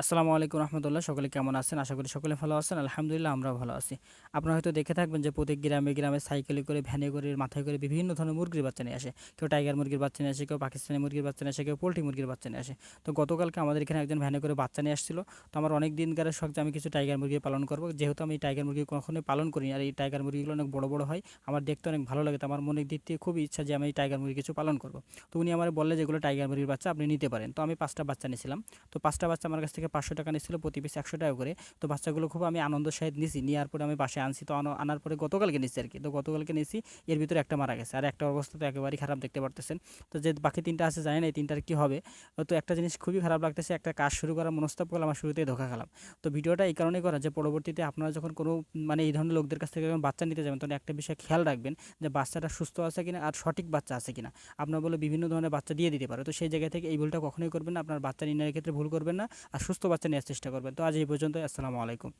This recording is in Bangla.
আসসালামু আলাইকুম রহমতুল্লাহ। সকলে কেমন আছেন? আশা করি সকলে ভালো আছেন। আলহামদুলিল্লাহ আমরা ভালো আছি। আপনারা হয়তো দেখে থাকবেন যে প্রত্যেক গ্রামে গ্রামে সাইকেলে করে, ভ্যানে করে, মাথায় করে বিভিন্ন ধরনের মুরগির বাচ্চা নিয়ে আসে। কেউ টাইগার মুরগির বাচ্চা নিয়ে আসে, কেউ পাকিস্তানি মুরগির বাচ্চা নিয়ে আসে, কেউ পোলট্রি মুরগির বাচ্চা নিয়ে আসে। তো গতকালকে আমাদের এখানে একজন ভ্যানে করে বাচ্চা নিয়ে আসছিল। তো আমার অনেক দিনকার শখ যে আমি কিছু টাইগার মুরগি পালন করব। যেহেতু আমি টাইগার মুরগি কখনোই পালন করিনি আর এই টাইগার মুরগিগুলো অনেক বড় বড় হয়, আমার দেখতে অনেক ভালো লাগে। তো আমার মনের দিক থেকে খুবই ইচ্ছা যে আমি এই টাইগার মুরগি কিছু পালন করব। তো উনি আমার বললে যেগুলো টাইগার মুরগির বাচ্চা আপনি নিতে পারেন। তো আমি পাঁচটা বাচ্চা নিয়েছিলাম। তো পাঁচটা বাচ্চা আমার কাছ থেকে পাঁচশো টাকা নিয়েছিল প্রতি পিস একশো টাকা করে। তো বাচ্চাগুলো খুব আমি আনন্দ সহিত নিছি নেওয়ার পরে আমি বাসায় আনছি। তো আনো- আনার পরে গতকালকে নিচ্ছি আর কি। তো গতকালকে নিয়েছি, এর ভিতরে একটা মারা গেছে। আর একটা অবস্থা তো একেবারেই খারাপ দেখতে পারতেছেন। তো যে বাকি তিনটা আছে, জানি না এই তিনটার কী হবে। তো একটা জিনিস খুবই খারাপ লাগতেছে, একটা কাজ শুরু করার মনস্তাব করলাম আমার শুরুতেই ধোকা খেলাম। তো ভিডিওটা এই কারণেই করা যে পরবর্তীতে আপনারা যখন কোনো মানে এই ধরনের লোকদের কাছ থেকে যখন বাচ্চা নিতে যাবেন, তখন একটা বিষয় খেয়াল রাখবেন যে বাচ্চাটা সুস্থ আছে কিনা আর সঠিক বাচ্চা আছে কিনা। আপনার বলে বিভিন্ন ধরনের বাচ্চা দিয়ে দিতে পারে। তো সেই জায়গা থেকে এই ভুলটা কখনোই করবেন না। আপনার বাচ্চা নির্ণয়ের ক্ষেত্রে ভুল করবেন না। আর সুস্থ বাচ্চা নেওয়ার চেষ্টা করবেন। তো আজ এই পর্যন্ত আসসালামু আলাইকুম।